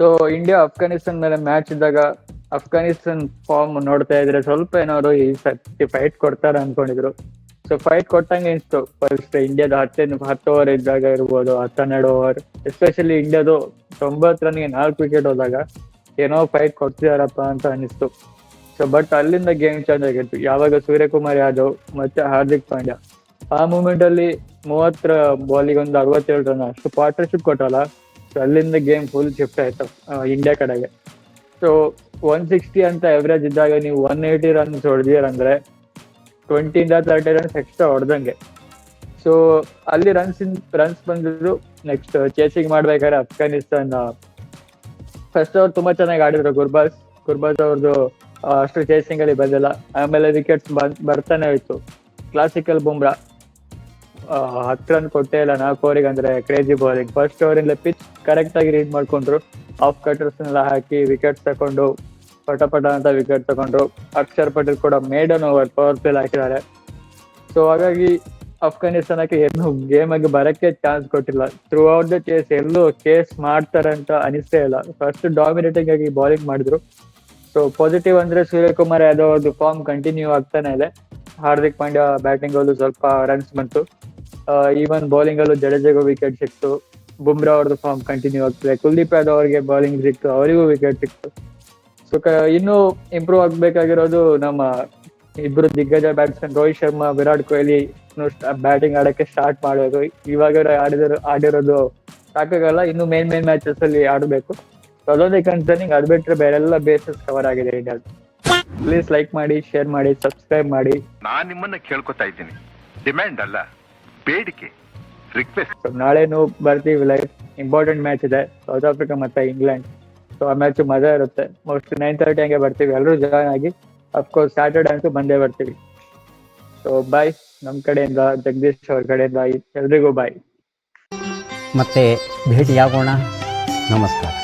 So India Afghanistan ಮೇಲೆ match ಇದ್ದಾಗ Afghanistan form ನೋಡ್ತಾ ಇದ್ರೆ ಸ್ವಲ್ಪ ಏನಾದ್ರು ಈ ಸತಿ ಫೈಟ್ ಕೊಡ್ತಾರೆ ಅನ್ಕೊಂಡಿದ್ರು. ಸೊ ಫೈಟ್ ಕೊಟ್ಟಂಗೆ ಅನಿಸ್ತು ಫಸ್ಟ್ ಇಂಡಿಯಾದ ಹತ್ತು ಹತ್ತು ಓವರ್ ಇದ್ದಾಗ ಇರ್ಬೋದು ಹತ್ತೆರಡು ಓವರ್ ಎಸ್ಪೆಷಲಿ ಇಂಡಿಯಾದು ತೊಂಬತ್ತು ರನ್ಗೆ ನಾಲ್ಕು ವಿಕೆಟ್ ಹೋದಾಗ ಏನೋ ಫೈಟ್ ಕೊಡ್ತಿದಾರಪ್ಪ ಅಂತ ಅನಿಸ್ತು. ಸೊ ಬಟ್ ಅಲ್ಲಿಂದ ಗೇಮ್ ಚೇಂಜ್ ಆಗಿತ್ತು. ಯಾವಾಗ ಸೂರ್ಯಕುಮಾರ್ ಯಾದವ್ ಮತ್ತೆ ಹಾರ್ದಿಕ್ ಪಾಂಡ್ಯ, ಆ ಮೂಮೆಂಟ್ ಅಲ್ಲಿ ಮೂವತ್ತರ ಬಾಲಿಗೆ ಒಂದು ಅರವತ್ತೇಳು ರನ್ ಅಷ್ಟು ಪಾರ್ಟ್ನರ್ಶಿಪ್ ಕೊಟ್ಟಲ್ಲ ಸೊ ಅಲ್ಲಿಂದ ಗೇಮ್ ಫುಲ್ ಶಿಫ್ಟ್ ಆಯ್ತು ಇಂಡಿಯಾ ಕಡೆಗೆ. ಸೊ ಒನ್ ಸಿಕ್ಸ್ಟಿ ಅಂತ ಎವರೇಜ್ ಇದ್ದಾಗ ನೀವು ಒನ್ ಏಯ್ಟಿ ರನ್ಸ್ ಹೊಡೆದಿರಂದ್ರೆ ಟ್ವೆಂಟಿಯಿಂದ ತರ್ಟಿ ರನ್ಸ್ ಎಕ್ಸ್ಟ್ರಾ ಹೊಡೆದಂಗೆ. ಸೊ ಅಲ್ಲಿ ರನ್ಸ್ ರನ್ಸ್ ಬಂದಿದ್ರು ನೆಕ್ಸ್ಟ್ ಚೇಸಿಂಗ್ ಮಾಡ್ಬೇಕಾದ್ರೆ ಅಫ್ಘಾನಿಸ್ತಾನ್ ಫಸ್ಟ್ ಅವ್ರು ತುಂಬಾ ಚೆನ್ನಾಗಿ ಆಡಿದ್ರು ಗುರ್ಬಾಸ್ ಗುರ್ಬಾಸ್ ಅವ್ರದ್ದು ಅಷ್ಟು ಚೇಸಿಂಗ್ ಅಲ್ಲಿ ಬಂದಿಲ್ಲ. ಆಮೇಲೆ ವಿಕೆಟ್ಸ್ ಬರ್ತಾನೆ ಹೋಯ್ತು ಕ್ಲಾಸಿಕಲ್ ಬುಮ್ರಾ ಹತ್ತು ರನ್ ಕೊಟ್ಟೇ ಇಲ್ಲ, ನಾಲ್ಕು ಓವರಿಗೆ ಅಂದ್ರೆ ಕ್ರೇಜಿ ಬೌಲಿಂಗ್ ಫಸ್ಟ್ ಓವರಿಂದ ಪಿಚ್ ಕರೆಕ್ಟ್ ಆಗಿ ರೀಡ್ ಮಾಡ್ಕೊಂಡ್ರು. ಆಫ್ ಕಟರ್ಸ್ ಎಲ್ಲ ಹಾಕಿ ವಿಕೆಟ್ ತಗೊಂಡು ಪಟ ಪಟ ಅಂತ ವಿಕೆಟ್ ತಗೊಂಡ್ರು. ಅಕ್ಷರ್ ಪಟೇಲ್ ಕೂಡ ಮೇಡನ್ ಓವರ್ ಪವರ್ ಪ್ಲೇ ಹಾಕಿದ್ದಾರೆ. ಸೊ ಹಾಗಾಗಿ ಅಫ್ಘಾನಿಸ್ತಾನಕ್ಕೆ ಏನು ಗೇಮ್ ಆಗಿ ಬರಕ್ಕೆ ಚಾನ್ಸ್ ಕೊಟ್ಟಿಲ್ಲ. ಥ್ರೂ ಔಟ್ ದ ಚೇಸ್ ಎಲ್ಲೂ ಕೇಸ್ ಮಾಡ್ತಾರೆ ಅಂತ ಅನಿಸ್ತೇ ಇಲ್ಲ. ಫಸ್ಟ್ ಡಾಮಿನೇಟಿಂಗ್ ಆಗಿ ಬೌಲಿಂಗ್ ಮಾಡಿದ್ರು. ಸೊ ಪಾಸಿಟಿವ್ ಅಂದ್ರೆ ಸೂರ್ಯಕುಮಾರ್ ಯಾದವ್ ಅವ್ರದ್ದು ಫಾರ್ಮ್ ಕಂಟಿನ್ಯೂ ಆಗ್ತಾನೆ ಇದೆ. ಹಾರ್ದಿಕ್ ಪಾಂಡ್ಯ ಬ್ಯಾಟಿಂಗ್ ಅಲ್ಲೂ ಸ್ವಲ್ಪ ರನ್ಸ್ ಬಂತು. ಈವನ್ ಬೌಲಿಂಗ್ ಅಲ್ಲೂ ಜಡೇಜಾಗೂ ವಿಕೆಟ್ ಸಿಕ್ತು. ಬುಮ್ರಾ ಅವ್ರದ್ದು ಫಾರ್ಮ್ ಕಂಟಿನ್ಯೂ ಆಗ್ತದೆ. ಕುಲ್ದೀಪ್ ಯಾದವ್ ಅವರಿಗೆ ಬೌಲಿಂಗ್ ಸಿಕ್ತು. ಅವರಿಗೂ ವಿಕೆಟ್ ಸಿಕ್ತು. ಸೊ ಇನ್ನೂ ಇಂಪ್ರೂವ್ ಆಗ್ಬೇಕಾಗಿರೋದು ನಮ್ಮ ಇಬ್ರು ದಿಗ್ಗಜ ಬ್ಯಾಟ್ಸ್ಮನ್ ರೋಹಿತ್ ಶರ್ಮಾ, ವಿರಾಟ್ ಕೊಹ್ಲಿ ಬ್ಯಾಟಿಂಗ್ ಆಡಕ್ಕೆ ಸ್ಟಾರ್ಟ್ ಮಾಡಬೇಕು ಇವಾಗ ಆಡಿದ್ರು, ಆಡಿರೋದು ಸಾಕಾಗಲ್ಲ. ಇನ್ನು ಮೇನ್ ಮೇನ್ ಮ್ಯಾಚಸ್ ಅಲ್ಲಿ ಆಡಬೇಕು. ಅದೊಂದೇ ಕನ್ಸರ್ನಿಂಗ್ ಅದ್ ಬಿಟ್ರೆ ಬೇರೆಲ್ಲ ಬೇಸಸ್ ಕವರ್ ಆಗಿದೆ ಇಂಡಿಯಾ ಪ್ಲೀಸ್ ಲೈಕ್ ಮಾಡಿ ಶೇರ್ ಮಾಡಿ ಸಬ್ಸ್ಕ್ರೈಬ್ ಮಾಡಿ. ನಾನ್ ನಿಮ್ಮನ್ನ ಕೇಳ್ಕೊತಾ ಇದ್ದೀನಿ. ಡಿಮ್ಯಾಂಡ್ ಅಲ್ಲ. ಬೇಡಿಕೆ ರಿಕ್ವೆಸ್ಟ್ ನಾಳೆನೂ ಬರ್ತೀವಿ ಲೈಫ್ ಇಂಪಾರ್ಟೆಂಟ್ ಮ್ಯಾಚ್ ಇದೆ. ಸೌತ್ ಆಫ್ರಿಕಾ ಮತ್ತೆ ಇಂಗ್ಲೆಂಡ್ ಸೊ ಆ ಮ್ಯಾಚ್ ಮಜಾ ಇರುತ್ತೆ. ಮೋಸ್ಟ್ ನೈನ್ ತರ್ಟಿ ಹಂಗೆ ಬರ್ತೀವಿ. ಎಲ್ಲರೂ ಜಾಯ್ನ್ ಆಗಿ. ಅಫ್ಕೋರ್ಸ್ ಸ್ಯಾಟರ್ಡೆ ಅಂತೂ ಬಂದೇ ಬರ್ತೀವಿ. ಸೊ ಬಾಯ್ ನಮ್ಮ ಕಡೆಯಿಂದ ಜಗದೀಶ್ ಅವ್ರ ಕಡೆಯಿಂದ ಎಲ್ರಿಗೂ ಬಾಯ್ ಮತ್ತೆ ಭೇಟಿಯಾಗೋಣ. ನಮಸ್ಕಾರ.